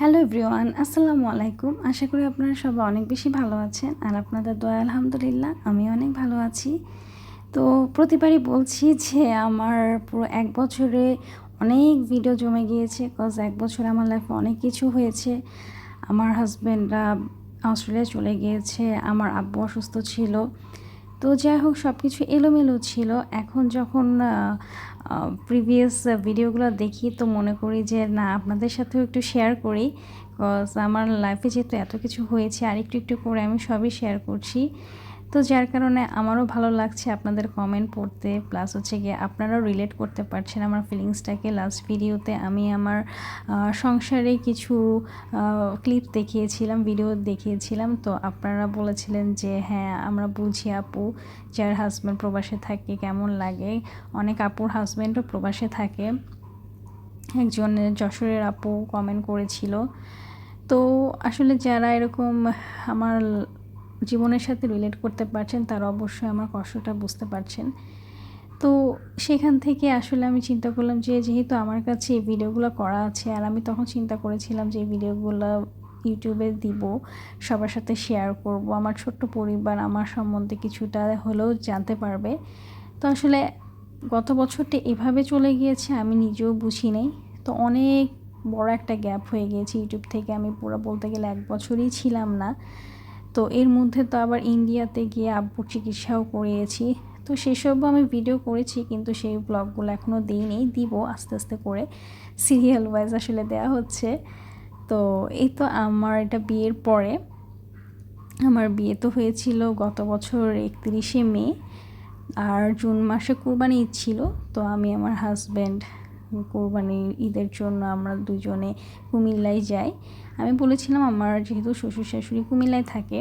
Hello everyone আসসালামু আলাইকুম। আশা করি আপনারা সবাই অনেক বেশি ভালো আছেন আর আপনাদের দয়া আলহামদুলিল্লাহ আমি অনেক ভালো আছি। তো প্রতিবারই বলছি যে আমার পুরো এক বছরে অনেক ভিডিও জমে গিয়েছে কজ এক বছরে আমার লাইফে অনেক কিছু হয়েছে। আমার হাজব্যান্ডরা অস্ট্রেলিয়া চলে গিয়েছে, আমার আব্বু অসুস্থ ছিল। তো যাই হোক সব কিছু এলোমেলো ছিল। এখন যখন প্রিভিয়াস ভিডিওগুলো দেখি তো মনে করি যে, না, আপনাদের সাথেও একটু শেয়ার করি বিকজ আমার লাইফে যেহেতু এত কিছু হয়েছে আর একটু একটু করে আমি সবই শেয়ার করছি। তো যার কারণে আমারও ভালো লাগছে আপনাদের কমেন্ট পড়তে প্লাস হচ্ছে গিয়ে আপনারাও রিলেট করতে পারছেন আমার ফিলিংসটাকে লাস্ট ভিডিওতে আমি আমার সংসারে কিছু ক্লিপ দেখিয়েছিলাম ভিডিও দেখিয়েছিলাম। তো আপনারা বলেছিলেন যে হ্যাঁ আমরা বুঝি আপু, যার হাজব্যান্ড প্রবাসে থাকে, কেমন লাগে? অনেক আপুর হাজব্যান্ডও প্রবাসে থাকে। একজন যশোরের আপু কমেন্ট করেছিল। তো আসলে যারা এরকম আমার জীবনের সাথে রিলেট করতে পারছেন, তারা অবশ্যই আমার কষ্টটা বুঝতে পারছেন। তো সেখান থেকে আসলে আমি চিন্তা করলাম যে, যেহেতু আমার কাছে এই ভিডিওগুলো করা আছে, আর আমি তখন চিন্তা করেছিলাম যে, এই ভিডিওগুলো ইউটিউবে দিব, সবার সাথে শেয়ার করব, আমার ছোট্ট পরিবার, আমার সম্বন্ধে কিছুটা হলেও জানতে পারবে। তো আসলে গত বছরটা এভাবে চলে গিয়েছে, আমি নিজেও বুঝি নেই। তো অনেক বড় একটা গ্যাপ হয়ে গিয়েছে ইউটিউব থেকে, আমি পুরো বলতে গেলে এক বছরই ছিলাম না। তো এর মধ্যে তো আবার ইন্ডিয়াতে গিয়ে আব্বুর চিকিৎসাও করিয়েছি। তো সেসবও আমি ভিডিও করেছি কিন্তু সেই ব্লগগুলো এখনও দিইনি, দিব আস্তে আস্তে করে। সিরিয়াল ওয়াইজ আসলে দেয়া হচ্ছে। তো এই তো আমার এটা বিয়ের পরে। আমার বিয়ে তো হয়েছিল গত বছর একত্রিশে মে। আর জুন মাসে কোরবানি ছিল, তো আমি আমার হাজব্যান্ড কোরবানি ঈদের জন্য আমরা দুজনে কুমিল্লায় যাই। আমি বলেছিলাম আমার যেহেতু শ্বশুর শাশুড়ি কুমিল্লায় থাকে,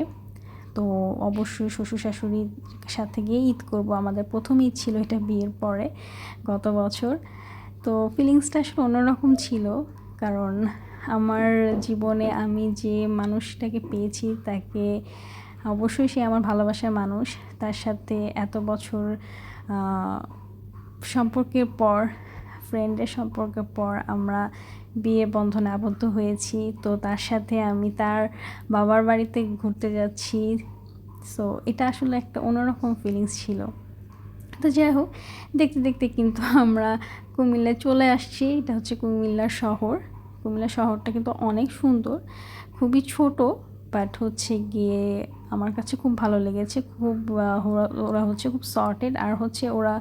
তো অবশ্যই শ্বশুর শাশুড়ির সাথে গিয়ে ঈদ করব। আমাদের প্রথম ঈদ ছিল এটা বিয়ের পরে গত বছর। তো ফিলিংসটা আসলে অন্যরকম ছিল, কারণ আমার জীবনে আমি যে মানুষটাকে পেয়েছি তাকে অবশ্যই সে আমার ভালোবাসার মানুষ। তার সাথে এত বছর সম্পর্কের পর ফ্রেন্ডের সম্পর্কের পর আমরা বিয়ে বন্ধনে আবদ্ধ হয়েছি। তো তার সাথে আমি তার বাবার বাড়িতে ঘুরতে যাচ্ছি। সো এটা আসলে একটা অন্যরকম ফিলিংস ছিল। তো যাই হোক, দেখতে দেখতে কিন্তু আমরা কুমিল্লায় চলে আসছি। এটা হচ্ছে কুমিল্লার শহর। কুমিল্লা শহরটা কিন্তু অনেক সুন্দর। খুবই ছোট বাট হচ্ছে গিয়ে আমার কাছে খুব ভালো লেগেছে। খুব ওরা হচ্ছে খুব সর্টেড আর হচ্ছে ওরা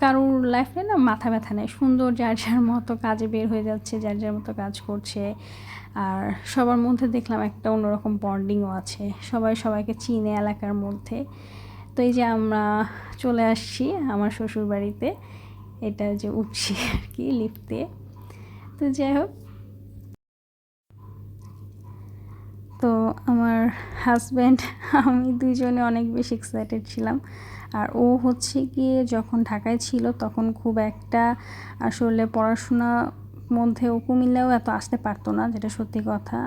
কারোর লাইফে না মাথা ব্যথা নেই। সুন্দর যার যার মতো কাজে বের হয়ে যাচ্ছে, যার যার মতো কাজ করছে। আর সবার মধ্যে দেখলাম একটা অন্যরকম বন্ডিংও আছে। সবাই সবাইকে চিনে এলাকার মধ্যে। তো এই যে আমরা চলে আসছি আমার শ্বশুর বাড়িতে এটা যে উঠছি আর কি লিফটে তো যাই হোক। তো আমার হাজব্যান্ড আমি দুজনে অনেক বেশি এক্সাইটেড ছিলাম। আর ও হচ্ছে গিয়ে যখন ঢাকায় ছিল তখন খুব একটা আসলে পড়াশোনা মধ্যে ও কুমিল্লাও এত আসতে পারতো না, যেটা সত্যি কথা।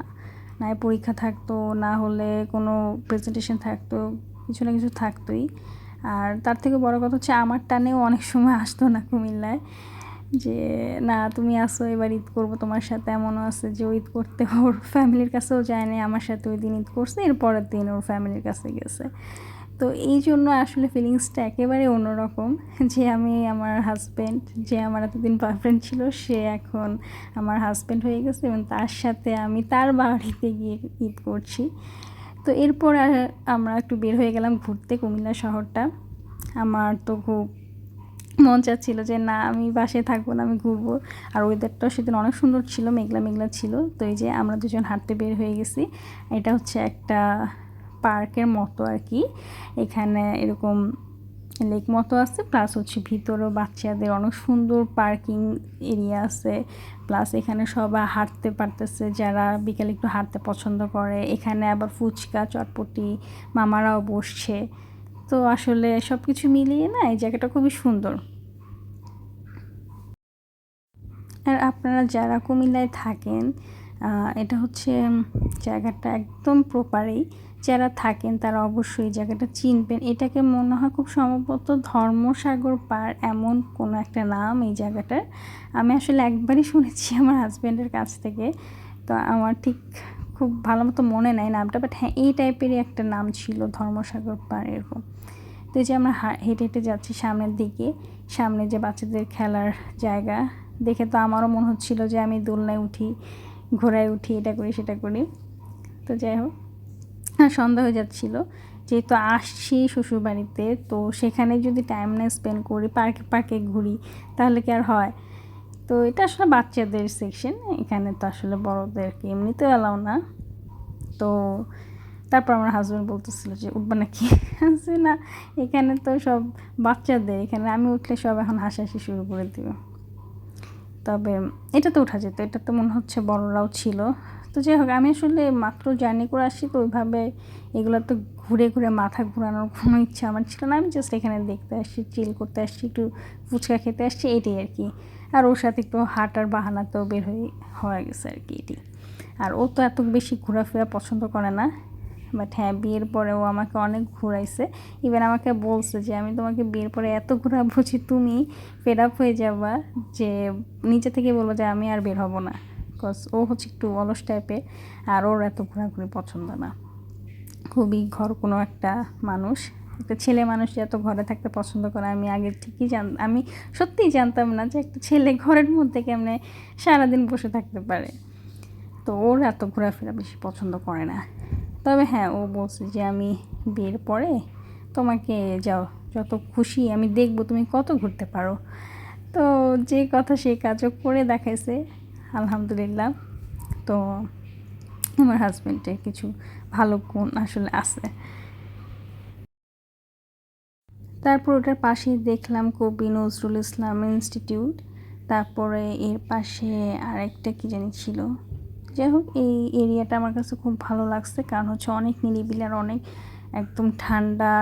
না পরীক্ষা থাকতো, না হলে কোনো প্রেজেন্টেশন থাকতো, কিছু না কিছু থাকতোই। আর তার থেকে বড় কথা হচ্ছে আমার টানেও অনেক সময় আসতো না কুমিল্লায়, যে না, তুমি আসো, এবার ঈদ করব, তোমার সাথে এমনও আছে যে ঈদ করতে ওর ফ্যামিলির কাছেও যায়নি আমার সাথে ওই দিন ঈদ করছে, এর পরের দিন ওর ফ্যামিলির কাছে গেছে। তো এই জন্য আসলে ফিলিংসটা একেবারে অন্যরকম। যে আমি আমার হাজব্যান্ড যে আমার এতদিন বয়ফ্রেন্ড ছিল, সে এখন আমার হাজব্যান্ড হয়ে গেছে এবং তার সাথে আমি তার বাড়িতে গিয়ে ঈদ করছি। তো এরপর আমরা একটু বের হয়ে গেলাম ঘুরতে কুমিল্লা শহরটা। আমার তো খুব মন চাচ্ছিল যে, না, আমি বাসায় থাকব না, আমি ঘুরবো। আর ওয়েদারটাও সেদিন অনেক সুন্দর ছিল মেঘলা মেঘলা ছিল। তো এই যে আমরা দুজন হাঁটতে বের হয়ে গেছি। এটা হচ্ছে একটা পার্কের মতো আর কি। এখানে এরকম লেক মতো আছে, প্লাস হচ্ছে ভিতরেও বাচ্চাদের অনেক সুন্দর পার্কিং এরিয়া আছে। প্লাস এখানে সবাই হাঁটতে পারতেছে, যারা বিকেলে একটু হাঁটতে পছন্দ করে। এখানে আবার ফুচকা, চটপটি, মামারাও বসছে। তো আসলে সব কিছু মিলিয়ে না, এই জায়গাটা খুবই সুন্দর। আর আপনারা যারা কুমিল্লায় থাকেন এটা হচ্ছে জায়গাটা একদম প্রপারেই যারা থাকেন তারা অবশ্যই এই জায়গাটা চিনবেন। এটাকে মনে হয় খুব সম্ভবত ধর্মসাগর পার এমন কোনো একটা নাম এই জায়গাটার। আমি আসলে একবারই শুনেছি আমার হাজব্যান্ডের কাছ থেকে। তো আমার ঠিক খুব ভালো মতো মনে নাই নামটা বাট হ্যাঁ এই টাইপেরই একটা নাম ছিল ধর্মসাগর পার এরকম। তো এই যে আমরা হেঁটে হেঁটে যাচ্ছি সামনের দিকে, সামনে যে বাচ্চাদের খেলার জায়গা, দেখে তো আমারও মনে হচ্ছিল যে আমি দোলনায় উঠি, ঘোড়ায় উঠি, এটা করি, সেটা করি। তো যাই হোক। সন্ধ্যা হয়ে যাচ্ছিল। যেহেতু আসছি শ্বশুরবাড়িতে, তো সেখানে যদি টাইম না স্পেন্ড করি পার্কে পার্কে ঘুরি, তাহলে কি আর হয়? তো এটা আসলে বাচ্চাদের সেকশন এখানে তো আসলে বড়োদেরকে এমনিতেও এলাও না। তো তারপর আমার হাজব্যান্ড বলতেছিল যে, উঠবে নাকি আছে না, এখানে তো সব বাচ্চাদের, এখানে আমি উঠলে সব এখন হাসাহাসি শুরু করে দিবে। তবে এটা তো উঠা যেত, এটা তো মনে হচ্ছে বড়রাও ছিল। তো যাই হোক, আমি আসলে মাত্র জার্নি করে আসছি তো ওইভাবে এগুলো তো ঘুরে ঘুরে মাথা ঘোরানোর কোনো ইচ্ছা আমার ছিল না। আমি জাস্ট এখানে দেখতে আসছি চিল করতে আসছি একটু ফুচকা খেতে আসছি এটাই আর কি। আর ওর সাথে একটু হাঁটার বাহানা তো বের হয়ে হয়ে গেছে আর কি এটি আর ও তো এত বেশি ঘোরাফেরা পছন্দ করে না বাট হ্যাঁ বিয়ের পরে ও আমাকে অনেক ঘোরাইছে। ইভেন আমাকে বলছে যে, আমি তোমাকে বিয়ের পরে এত ঘোরাবো যে তুমি ফেড আপ হয়ে যাবা যে নিচে থেকে বলব যে, আমি আর বের হব না। বিকজ ও হচ্ছে একটু অলস টাইপের আর ওর এত ঘোরাঘুরি পছন্দ না। খুবই ঘর কোনো একটা মানুষ। একটা ছেলে মানুষ যে এত ঘরে থাকতে পছন্দ করে, আমি আগে ঠিকই জান, আমি সত্যিই জানতাম না যে একটা ছেলে ঘরের মধ্যে কেমনে সারাদিন বসে থাকতে পারে। তো ওর এত ঘোরাফেরা বেশি পছন্দ করে না। তবে হ্যাঁ ও বলছে যে আমি বিয়ের পরে তোমাকে যাও, যত খুশি আমি দেখব তুমি কত ঘুরতে পারো। তো যে কথা সেই কাজও করে দেখাইছে। আলহামদুলিল্লাহ। তো আমার হাজব্যান্ডের কিছু ভালো গুণ আসলে আছে। তারপর ওটার পাশেই দেখলাম কবি নজরুল ইসলাম ইনস্টিটিউট। তারপরে এর পাশে আরেকটা কি জানি ছিল। যাই হোক, এই এরিয়াটা আমার কাছে খুব ভালো লাগছে। কারণ হচ্ছে অনেক নিরিবিলি আর অনেক একদম ঠান্ডা,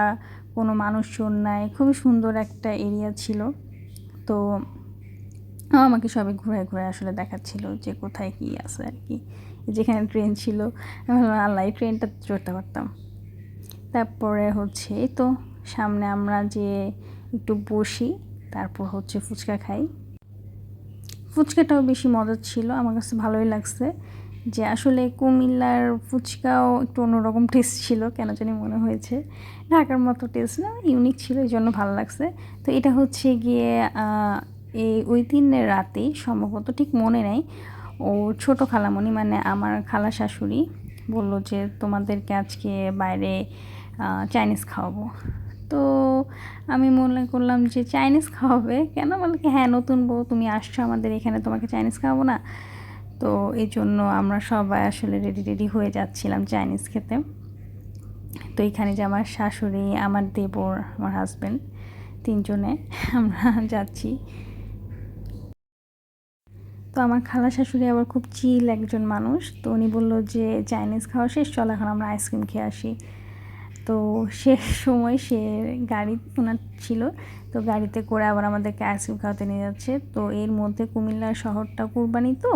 কোনো মানুষজন নাই। খুবই সুন্দর একটা এরিয়া ছিল। তো আমাকে সবাই ঘুরে ঘুরে আসলে দেখাচ্ছিল যে কোথায় কী আছে আর কি। যেখানে ট্রেন ছিল আল্লাহ ট্রেনটা চড়তে পারতাম। তারপরে হচ্ছে তো সামনে আমরা যে একটু বসি, তারপর হচ্ছে ফুচকা খাই। ফুচকাটাও বেশি মজার ছিল, আমার কাছে ভালোই লাগছে যে আসলে কুমিল্লার ফুচকাও একটু অন্যরকম টেস্ট ছিল, কেন জানি মনে হয়েছে। ঢাকার মতো টেস্ট না ইউনিক ছিল, এই জন্য ভালো লাগছে। তো এটা হচ্ছে গিয়ে এই ওই দিনের রাতেই সম্ভবত ঠিক মনে নেই। ও ছোট খালামণি মানে আমার খালা শাশুড়ি বলল যে, তোমাদেরকে আজকে বাইরে চাইনিজ খাওয়াবো। তো আমি মনে করলাম যে, চাইনিজ খাওয়াবে? কেন? বলে কি হ্যাঁ নতুন বউ, তুমি আসছো আমাদের এখানে, তোমাকে চাইনিজ খাওয়াবো না? তো এই জন্য আমরা সবাই আসলে রেডি রেডি হয়ে যাচ্ছিলাম চাইনিজ খেতে। তো এখানে যে আমার শাশুড়ি, আমার দেবর, আমার হাজব্যান্ড তিনজনে, আমরা যাচ্ছি। তো আমার খালা শাশুড়ি আবার খুব চিল একজন মানুষ। তো উনি বলল যে চাইনিজ খাওয়া শেষ, চল এখন আমরা আইসক্রিম খেয়ে আসি। তো সে সময় সে গাড়ি ওনার ছিল। তো গাড়িতে করে আবার আমাদেরকে আইসক্রিম খাওয়াতে নিয়ে যাচ্ছে। তো এর মধ্যে কুমিল্লার শহরটা কুরবানি তো,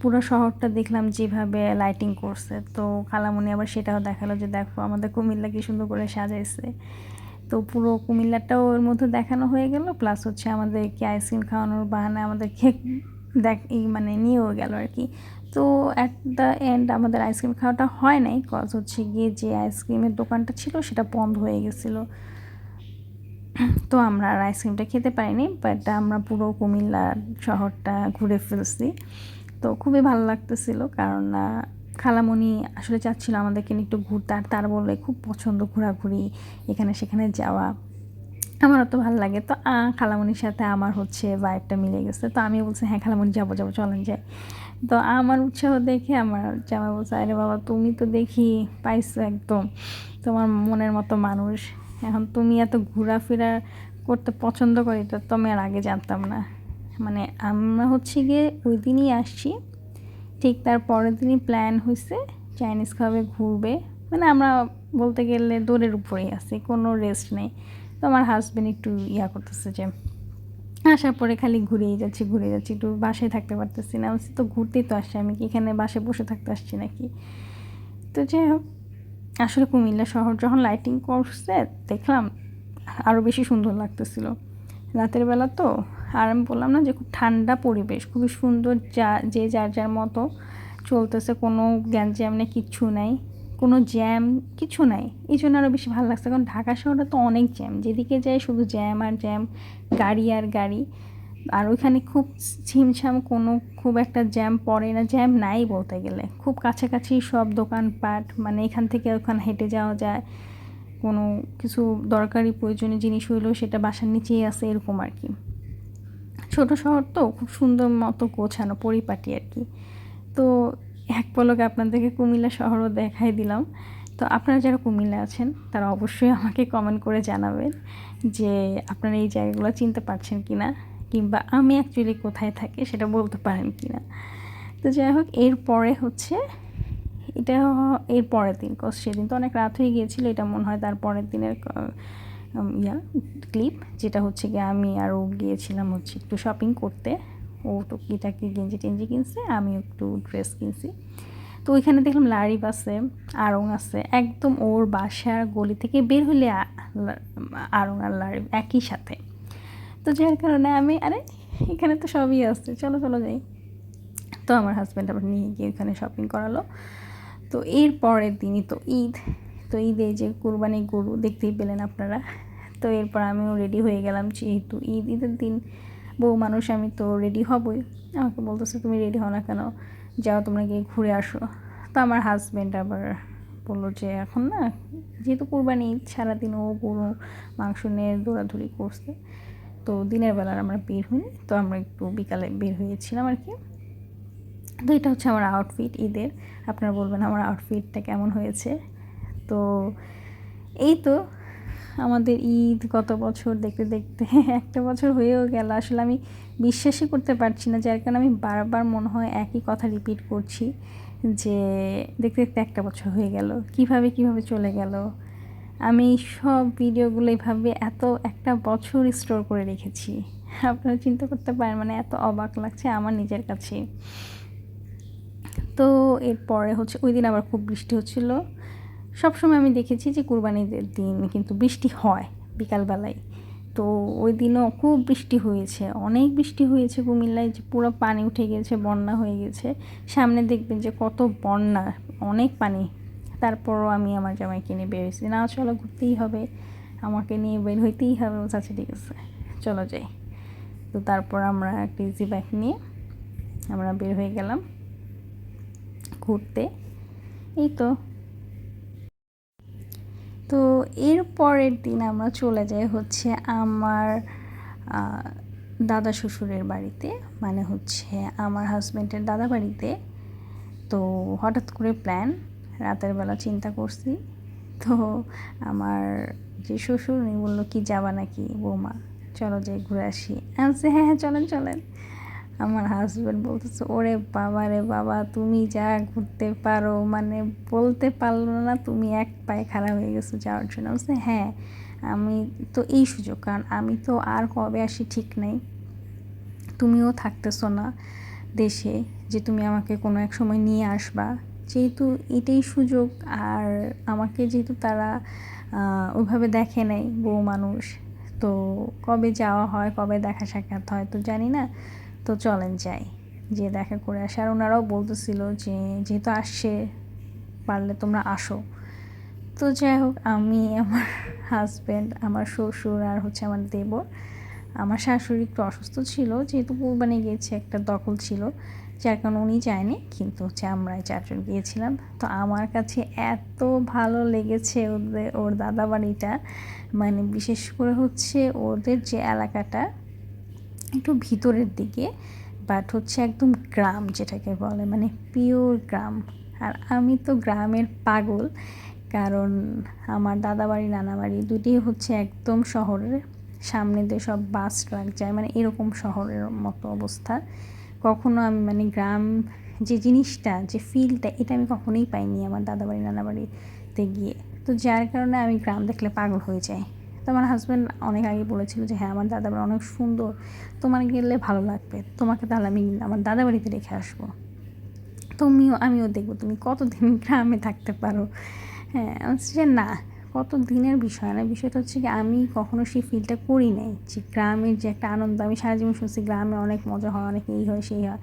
পুরো শহরটা দেখলাম যেভাবে লাইটিং করছে। তো খালামুনি আবার সেটাও দেখাল যে, দেখো, আমাদের কুমিল্লা কি সুন্দর করে সাজাইছে। তো পুরো কুমিল্লাটাও ওর মধ্যে দেখানো হয়ে গেল। প্লাস হচ্ছে আমাদেরকে আইসক্রিম খাওয়ানোর বাহানায় আমাদেরকে দেখ, এই মানে নিয়েও গেল আর কি। তো অ্যাট দ্য এন্ড আমাদের আইসক্রিম খাওয়াটা হয় নাই কজ হচ্ছে গিয়ে যে আইসক্রিমের দোকানটা ছিল সেটা বন্ধ হয়ে গেছিল। তো আমরা আর আইসক্রিমটা খেতে পারিনি বাট আমরা পুরো কুমিল্লা শহরটা ঘুরে ফেলছি। তো খুবই ভালো লাগতেছিল, কারণ খালামণি আসলে চাচ্ছিল আমাদেরকে একটু ঘুরতে, আর তার বলে খুব পছন্দ ঘোরাঘুরি, এখানে সেখানে যাওয়া। আমারও অত ভালো লাগে। তো খালামণির সাথে আমার হচ্ছে ভাইবটা মিলে গেছে। তো আমি বলছি হ্যাঁ খালামণি যাব যাব, চলেন যাই। তো আমার উৎসাহ দেখে আমার জামাই বলছে, আরে বাবা, তুমি তো দেখি পাইছো একদম। তোমার মনের মতো মানুষ। এখন তুমি এত ঘোরাফেরা করতে পছন্দ করি, এটা তো আমি আর আগে জানতাম না। মানে আমরা হচ্ছে গিয়ে ওই দিনই আসছি। ঠিক তার পরের দিনই প্ল্যান হয়েছে চাইনিজ খাবে ঘুরবে। মানে আমরা বলতে গেলে দৌড়ের উপরেই আছি, কোনো রেস্ট নেই। তো আমার হাজব্যান্ড একটু ইয়া করতেছে যে, আসার পরে খালি ঘুরেই যাচ্ছি ঘুরে যাচ্ছি। একটু বাসায় থাকতে পারতেছি না। তো ঘুরতেই তো আসছি। আমি কি এখানে বাসায় বসে থাকতে আসছি নাকি? তো যাই হোক, আসলে কুমিল্লা শহর যখন লাইটিং করছে, দেখলাম আরও বেশি সুন্দর লাগতেছিল। রাতের বেলা তো, আর আমি বললাম না যে, খুব ঠান্ডা পরিবেশ, খুবই সুন্দর যা, যে যার যার মতো চলতেছে। কোনো গ্যাঞ্জাম নেই, কিচ্ছু নাই। কোনো জ্যাম কিছু নাই। এই জন্য আরও বেশি ভালো লাগছে। কারণ ঢাকা শহরে তো অনেক জ্যাম যেদিকে যায় শুধু জ্যাম আর জ্যাম গাড়ি আর গাড়ি। আর ওইখানে খুব ছিমছাম কোনো খুব একটা জ্যাম পড়ে না। জ্যাম নাই বলতে গেলে। খুব কাছাকাছি সব দোকানপাট মানে এখান থেকে ওখানে হেঁটে যাওয়া যায়। কোনো কিছু দরকারি প্রয়োজনীয় জিনিস হইলেও সেটা বাসার নিচেই আছে এরকম আর কি। ছোট শহর তো খুব সুন্দর মতো গোছানো, পরিপাটি আর কি। তো এক পলকে আপনাদেরকে কুমিল্লা শহরও দেখাই দিলাম। তো আপনারা যারা কুমিল্লা আছেন, তারা অবশ্যই আমাকে কমেন্ট করে জানাবেন যে আপনারা এই জায়গাগুলো চিনতে পারছেন কি না কিংবা আমি অ্যাকচুয়ালি কোথায় থাকি সেটা বলতে পারেন কি না তো যাই হোক এরপরে হচ্ছে, এটা এর পরের দিন কজ সেদিন তো অনেক রাত হয়ে গিয়েছিল, এটা মনে হয় তার পরের দিনের ইয়া ক্লিপ যেটা হচ্ছে গিয়ে আমি আরও গিয়েছিলাম হচ্ছে একটু শপিং করতে। ও টুকিটাকি গেঞ্জি টেঞ্জি কিনছে, আমি একটু ড্রেস কিনছি। তো ওইখানে দেখলাম লারিব আছে, আড়ং আছে, একদম ওর বাসার গলি থেকে বের হলে আড়ং আর লারিব একই সাথে। তো যার কারণে আমি, আরে এখানে তো সবই আছে, চলো চলো যাই। তো আমার হাজব্যান্ড আবার নিয়ে গিয়ে ওখানে শপিং করালো। তো এর পরের দিনই তো ঈদ, তো ঈদে যে কুরবানি গরু দেখতেই পেলেন আপনারা। তো এরপর আমিও রেডি হয়ে গেলাম, যেহেতু ঈদ, ঈদের দিন বউ মানুষ, আমি তো রেডি হবই। আমাকে বলতেছে, তুমি রেডি হও না কেন? যাও, তোমরা গিয়ে ঘুরে আসো। তো আমার হাজব্যান্ড আবার বলল যে, এখন না, যেহেতু কুরবানি ঈদ, সারাদিন ও গরু মাংস নিয়ে দৌড়াদৌড়ি করছে, তো দিনের বেলার আমরা বের হইনি, তো আমরা একটু বিকালে বের হয়েছিলাম আর কি। তো এটা হচ্ছে আমার আউটফিট ঈদের। আপনারা বলবেন, আমার আউটফিটটা কেমন হয়েছে? তো এই তো আমাদের ঈদ, গত বছর দেখতে দেখতে একটা বছর হয়েও গেল। আসলে আমি বিশ্বাসই করতে পারছি না, যার কারণে আমি বারবার মনে হয় একই কথা রিপিট করছি, যে দেখতে দেখতে একটা বছর হয়ে গেল। কীভাবে কীভাবে চলে গেল? আমি সব ভিডিওগুলো এইভাবে এত একটা বছর স্টোর করে রেখেছি। আপনারা চিন্তা করতে পারেন মানে এত অবাক লাগছে আমার নিজের কাছে। তো এরপরে হচ্ছে, ওই দিন আবার খুব বৃষ্টি হচ্ছিল। সবসময় আমি দেখেছি যে কুরবানির দিন কিন্তু বৃষ্টি হয় বিকালবেলায়। তো ওই দিনও খুব বৃষ্টি হয়েছে। অনেক বৃষ্টি হয়েছে কুমিল্লায় যে পুরো পানি উঠে গেছে, বন্যা হয়ে গেছে। সামনে দেখবেন যে কত বন্যা, অনেক পানি। তারপরও আমি আমার জামাইকে নিয়ে বেরিয়েছি না, চলো ঘুরতেই হবে। আমাকে নিয়ে বের হইতেই হবে। আচ্ছা ঠিক আছে। চলো যাই। তো তারপর আমরা একটা ইজি বাইক নিয়ে আমরা বের হয়ে গেলাম ঘুরতে। এই তো। তো এর পরের দিন আমরা চলে যাই হচ্ছে আমার দাদা শ্বশুরের বাড়িতে। মানে হচ্ছে আমার হাজব্যান্ডের দাদা বাড়িতে। তো হঠাৎ করে প্ল্যান রাতের বেলা চিন্তা করছি। তো আমার যে শ্বশুর, উনি বলল, কি যাবা নাকি বৌমা? চলো যাই ঘুরে আসি। আমি হ্যাঁ হ্যাঁ চলেন চলেন। আমার হাজব্যান্ড বলতেছে, ওরে বাবা রে বাবা, তুমি যা ঘুরতে পারো মানে বলতে পারল না, তুমি এক পায়ে খারাপ হয়ে গেছো যাওয়ার জন্য। বলছে হ্যাঁ আমি তো এই সুযোগ, কারণ আমি তো আর কবে আসি ঠিক নেই। তুমিও থাকতেছো না দেশে যে তুমি আমাকে কোনো এক সময় নিয়ে আসবা। যেহেতু এটাই সুযোগ, আর আমাকে যেহেতু তারা ওইভাবে দেখে নেয় বউ মানুষ, তো কবে যাওয়া হয়, কবে দেখা সাক্ষাৎ হয়, তো জানি না। তো চলেন যাই। যে দেখা করে আসে। আর ওনারাও বলতেছিল যে, যেহেতু আসছে, পারলে তোমরা আসো। তো যাই হোক, আমি, আমার হাজব্যান্ড আমার শ্বশুর আর হচ্ছে আমার দেবর, আমার শাশুড়ি একটু অসুস্থ ছিল, যেহেতু কুরবানি গিয়েছে, একটা দখল ছিল, যার কারণে উনি যায়নি, কিন্তু হচ্ছে আমরাই চারজন গিয়েছিলাম। তো আমার কাছে এত ভালো লেগেছে ওদের, ওর দাদা বাড়িটা মানে বিশেষ করে হচ্ছে ওদের যে এলাকাটা একটু ভিতরের দিকে বাট হচ্ছে একদম গ্রাম যেটাকে বলে মানে পিওর গ্রাম। আর আমি তো গ্রামের পাগল, কারণ আমার দাদাবাড়ি, নানাবাড়ি দুটি হচ্ছে একদম শহরের। সামনে দিয়ে সব বাস ট্রাক যায় মানে এরকম শহরের মতো অবস্থা। কখনো আমি মানে গ্রাম যে জিনিসটা, যে ফিলটা এটা আমি কখনোই পাইনি আমার দাদাবাড়ি, নানাবাড়িতে গিয়ে। তো যার কারণে আমি গ্রাম দেখলে পাগল হয়ে যাই। তো আমার হাজব্যান্ড অনেক আগে বলেছিল যে হ্যাঁ আমার দাদা অনেক সুন্দর। তোমার গেলে ভালো লাগবে। তোমাকে তাহলে আমি আমার দাদা বাড়িতে রেখে আসব। তুমিও, আমিও দেখব। তুমি কতদিন গ্রামে থাকতে পারো? হ্যাঁ হচ্ছে যে, না কত দিনের বিষয় না। বিষয়টা হচ্ছে কি, আমি কখনো সেই ফিলটা করি নাই যে, গ্রামের যে একটা আনন্দ। আমি সারা জীবন শুনছি, গ্রামে অনেক মজা হয়, অনেক এই হয়, সেই হয়।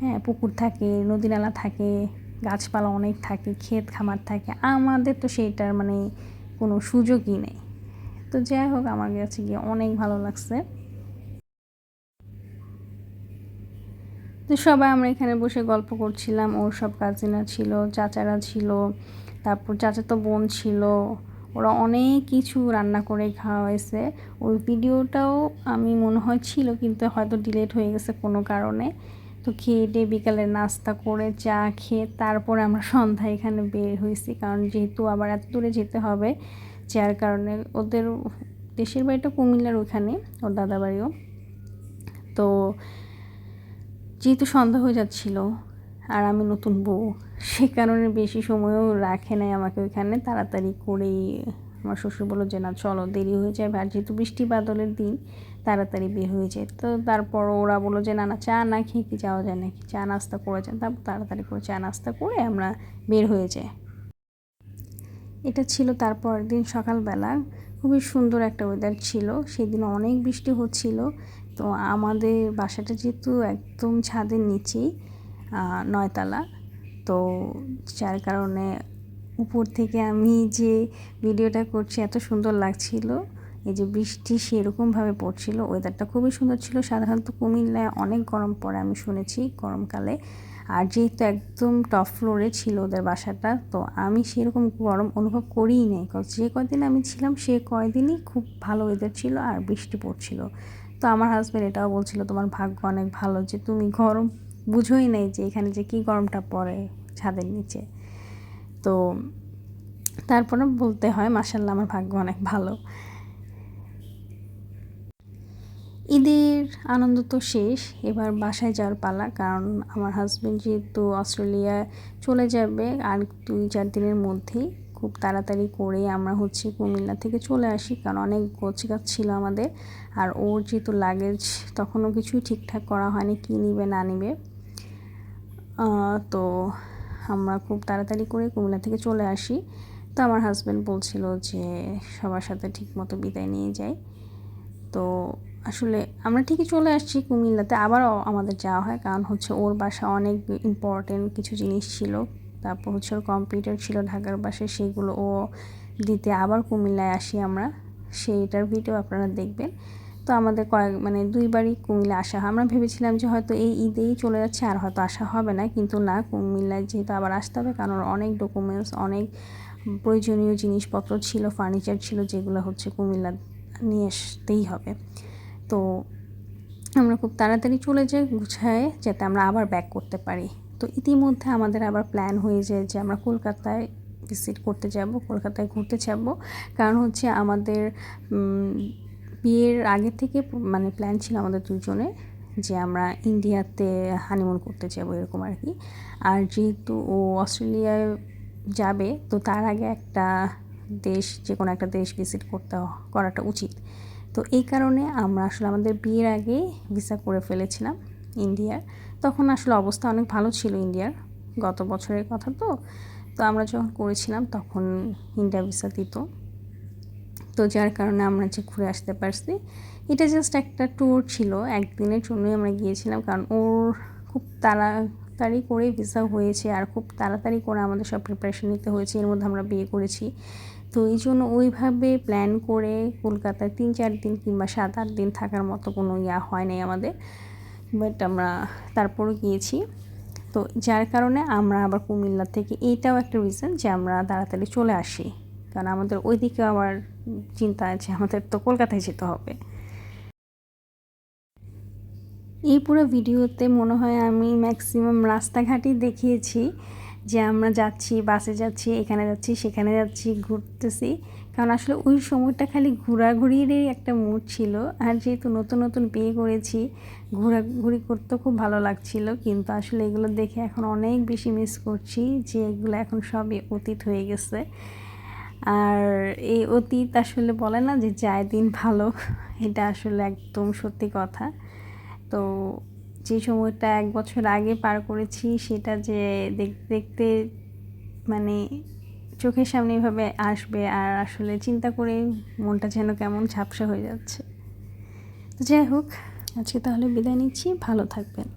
হ্যাঁ পুকুর থাকে, নদী নালা থাকে, গাছপালা অনেক থাকে, ক্ষেত খামার থাকে। আমাদের তো সেইটার মানে কোনো সুযোগই নেই। তো যাই হোক, আমার কাছে গিয়ে অনেক ভালো লাগছে। তো সবাই আমরা এখানে বসে গল্প করছিলাম, ওর সব কাজিনা ছিল, চাচারা ছিল, তারপর চাচাতো বোন ছিল, ওরা অনেক কিছু রান্না করে খাওয়া হয়েছে ওই ভিডিওটাও আমি মনে হয় ছিল, কিন্তু হয়তো ডিলেট হয়ে গেছে কোনো কারণে। তো খেয়ে দিয়ে বিকালে নাস্তা করে চা খেয়ে তারপরে আমরা সন্ধ্যায় এখানে বের হয়েছি, কারণ যেহেতু আবার এত দূরে যেতে হবে যার কারণে ওদের দেশের বাড়িটা কুমিল্লার ওইখানে ওর দাদা বাড়িও তো যেহেতু সন্ধ্যা হয়ে যাচ্ছিল আর আমি নতুন বউ, সে কারণে বেশি সময়ও রাখে নাই আমাকে ওইখানে। তাড়াতাড়ি করেই আমার শ্বশুর বলল যে, না, চলো, দেরি হয়ে যাবে। আর যেহেতু বৃষ্টি বাদলের দিন, তাড়াতাড়ি বের হয়ে যায়। তো তারপর ওরা বলল যে, না না, চা না খেয়ে কি যাওয়া যায় নাকি? চা নাস্তা করে যান তারপর তাড়াতাড়ি করে চা নাস্তা করে আমরা বের হয়ে যাই। এটা ছিল তারপর দিন সকালবেলা। খুবই সুন্দর একটা ওয়েদার ছিল। সেদিন অনেক বৃষ্টি হচ্ছিল। তো আমাদের বাসাটা যেহেতু একদম ছাদের নিচেই নয়তলা, তো যার কারণে উপর থেকে আমি যে ভিডিওটা করছি এত সুন্দর লাগছিল, এই যে বৃষ্টি সেরকমভাবে পড়ছিল ওয়েদারটা খুবই সুন্দর ছিল। সাধারণত কুমিল্লায় অনেক গরম পড়ে আমি শুনেছি গরমকালে। আর যেহেতু একদম টপ ফ্লোরে ছিল ওদের বাসাটা, তো আমি সেরকম গরম অনুভব করিই নাই। যে কয়দিন আমি ছিলাম, সে কয়দিনই খুব ভালো ওয়েদার ছিল আর বৃষ্টি পড়ছিল। তো আমার হাজব্যান্ড এটাও বলছিল, তোমার ভাগ্য অনেক ভালো যে তুমি গরম বুঝোই নাই যে এখানে যে কী গরমটা পড়ে ছাদের নিচে। তো তারপরে বলতে হয় মাসাল্লাহ আমার ভাগ্য অনেক ভালো। ঈদের আনন্দ তো শেষ, এবার বাসায় যাওয়ার পালা। কারণ আমার হাজব্যান্ড যেহেতু অস্ট্রেলিয়া চলে যাবে, আর দুই চার দিনের মধ্যেই খুব তাড়াতাড়ি করে আমরা হচ্ছে কুমিল্লা থেকে চলে আসি, কারণ অনেক গোছগাছ ছিল আমাদের। আর ওর যেহেতু লাগেজ তখনও কিছুই ঠিকঠাক করা হয়নি, কী নিবে না নিবে। তো আমরা খুব তাড়াতাড়ি করে কুমিল্লা থেকে চলে আসি। তো আমার হাজব্যান্ড বলছিল যে সবার সাথে ঠিক মতো বিদায় নিয়ে যাই তো আসলে আমরা ঠিকই চলে আসছি কুমিল্লাতে, আবারও আমাদের যাওয়া হয়। কারণ হচ্ছে ওর বাসা অনেক ইম্পর্টেন্ট কিছু জিনিস ছিল। তারপর হচ্ছে ওর কম্পিউটার ছিল ঢাকার বাসায় সেগুলো ও দিতে আবার কুমিল্লায় আসি আমরা। সেইটার ভিডিও আপনারা দেখবেন। তো আমাদের কয়েক মানে দুইবারই কুমিল্লা আসা হয়। আমরা ভেবেছিলাম যে হয়তো এই ঈদেই চলে যাচ্ছে, আর হয়তো আসা হবে না। কিন্তু না, কুমিল্লায় যেহেতু আবার আসতে হবে, কারণ অনেক ডকুমেন্টস অনেক প্রয়োজনীয় জিনিসপত্র ছিল ফার্নিচার ছিল, যেগুলো হচ্ছে কুমিল্লা নিয়ে আসতেই হবে। তো আমরা খুব তাড়াতাড়ি চলে যাই গুছায়, যাতে আমরা আবার ব্যাক করতে পারি। তো ইতিমধ্যে আমাদের আবার প্ল্যান হয়ে যায় যে আমরা কলকাতায় ভিজিট করতে যাব, কলকাতায় ঘুরতে যাব। কারণ হচ্ছে আমাদের বিয়ের আগে থেকে মানে প্ল্যান ছিল আমাদের দুজনে যে আমরা ইন্ডিয়াতে হানিমুন করতে যাব, এরকম আর কি। আর যেহেতু ও অস্ট্রেলিয়ায় যাবে, তো তার আগে একটা দেশ যে কোনো একটা দেশ ভিজিট করতে, করাটা উচিত। তো এই কারণে আমরা আসলে আমাদের বিয়ের আগে ভিসা করে ফেলেছিলাম ইন্ডিয়ার তখন আসলে অবস্থা অনেক ভালো ছিল ইন্ডিয়ার গত বছরের কথা তো। তো আমরা যখন করেছিলাম তখন ইন্ডিয়া ভিসা দিত। তো যার কারণে আমরা যে ঘুরে আসতে পারছি, এটা জাস্ট একটা ট্যুর ছিল। একদিনের জন্যই আমরা গিয়েছিলাম কারণ ওর খুব তাড়াতাড়ি করে ভিসা হয়েছে আর খুব তাড়াতাড়ি করে আমাদের সব প্রিপারেশন নিতে হয়েছে। এর মধ্যে আমরা বিয়ে করেছি। তো এই জন্য ওইভাবে প্ল্যান করে কলকাতায় তিন, চার দিন কিংবা সাত, আট দিন থাকার মতো কোনো ইয়া হয় নাই আমাদের। বাট আমরা তারপরও গিয়েছি। তো যার কারণে আমরা আবার কুমিল্লা থেকে এইটাও একটা রিজন যে আমরা তাড়াতাড়ি চলে আসি। কারণ আমাদের ওইদিকে আবার চিন্তা আছে, আমাদের তো কলকাতায় যেতে হবে। এই পুরো ভিডিওতে মনে হয় আমি ম্যাক্সিমাম রাস্তাঘাটই দেখিয়েছি। যে আমরা যাচ্ছি বাসে যাচ্ছি, এখানে যাচ্ছি, সেখানে যাচ্ছি, ঘুরতেছি। কারণ আসলে ওই সময়টা খালি ঘোরাঘুরিরই একটা মুড ছিল। আর যেহেতু নতুন নতুন বিয়ে করেছি, ঘোরাঘুরি করতে খুব ভালো লাগছিল। কিন্তু আসলে এগুলো দেখে এখন অনেক বেশি মিস করছি যে এগুলো এখন সবই অতীত হয়ে গেছে। আর এই অতীত আসলে বলে না যে যায় দিন ভালো, এটা আসলে একদম সত্যি কথা। তো যে সময়টা এক বছর আগে পার করেছি, সেটা যে দেখতে দেখতে মানে চোখের সামনে এভাবে আসবে আর আসলে চিন্তা করে মনটা যেন কেমন ঝাপসা হয়ে যাচ্ছে। তো যাই হোক, আজকে তাহলে বিদায় নিচ্ছি। ভালো থাকবেন।